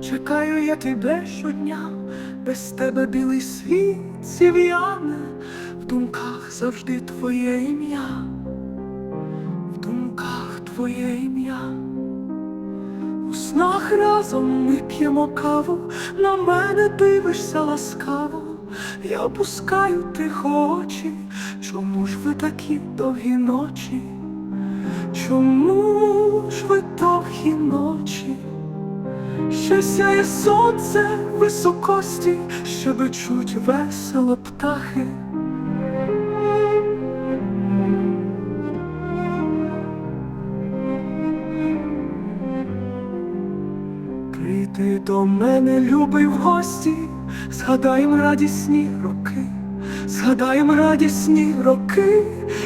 чекаю я тебе щодня, без тебе білий світ зів'яне, в думках завжди твоє ім'я, в думках твоє ім'я. У снах разом ми п'ємо каву, на мене дивишся ласкаво, я опускаю тихо очі, чому ж ви такі довгі ночі? Чому ж сяє сонце високості, що бичуть весело птахи. Прийди до мене, любий в гості, згадаєм радісні роки, згадаєм радісні роки,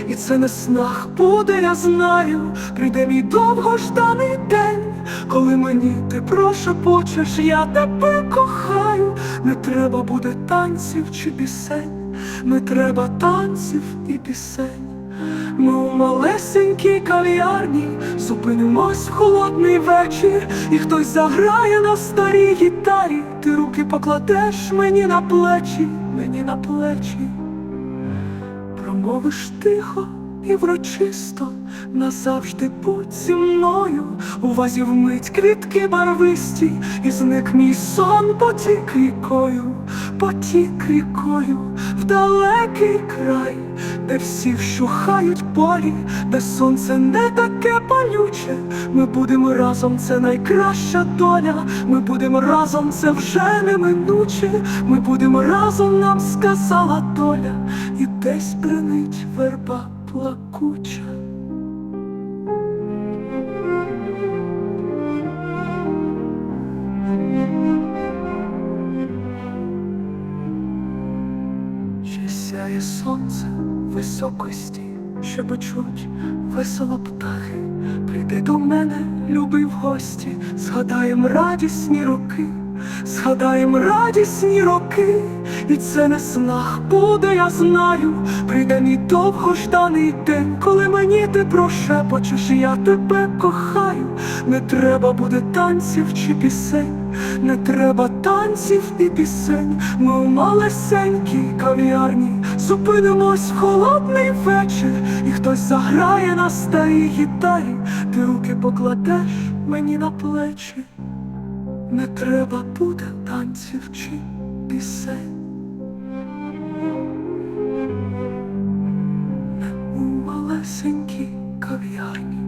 і це не снах буде, я знаю, прийде мій довгожданий день, коли мені ти прошепочеш, я тебе кохаю, не треба буде танців чи пісень, не треба танців і пісень. Ми у малесенькій кав'ярні зупинимось в холодний вечір, і хтось заграє на старій гітарі, ти руки покладеш мені на плечі, мені на плечі, промовиш тихо і врочисто, назавжди будь зі мною, у вазі вмить квітки барвисті, і зник мій сон потік рікою, потік рікою в далекий край, де всі вщухають полі, де сонце не таке палюче. Ми будемо разом, це найкраща доля. Ми будемо разом, це вже неминуче. Ми будемо разом, нам сказала доля, і десь бренить верба плакуча. Ще сяє сонце високості, що бичуть весело птахи. Прийди до мене, любий в гості, згадаєм радісні роки, згадаєм радісні роки, і це не снах буде, я знаю. Прийде мій довгожданий день, коли мені ти прошепочеш, я тебе кохаю. Не треба буде танців чи пісень. Не треба танців і пісень, ми у малесенькій кав'ярні зупинимось в холодний вечір, і хтось заграє на старій гітарі, ти руки покладеш мені на плечі. Не треба буде танців чи пісень. Кав'ярні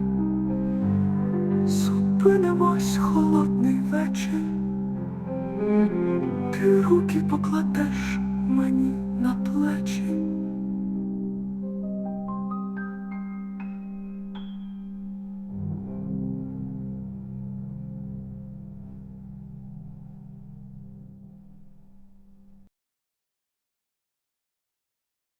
зупинимось холодний вечір. Ти руки покладеш мені.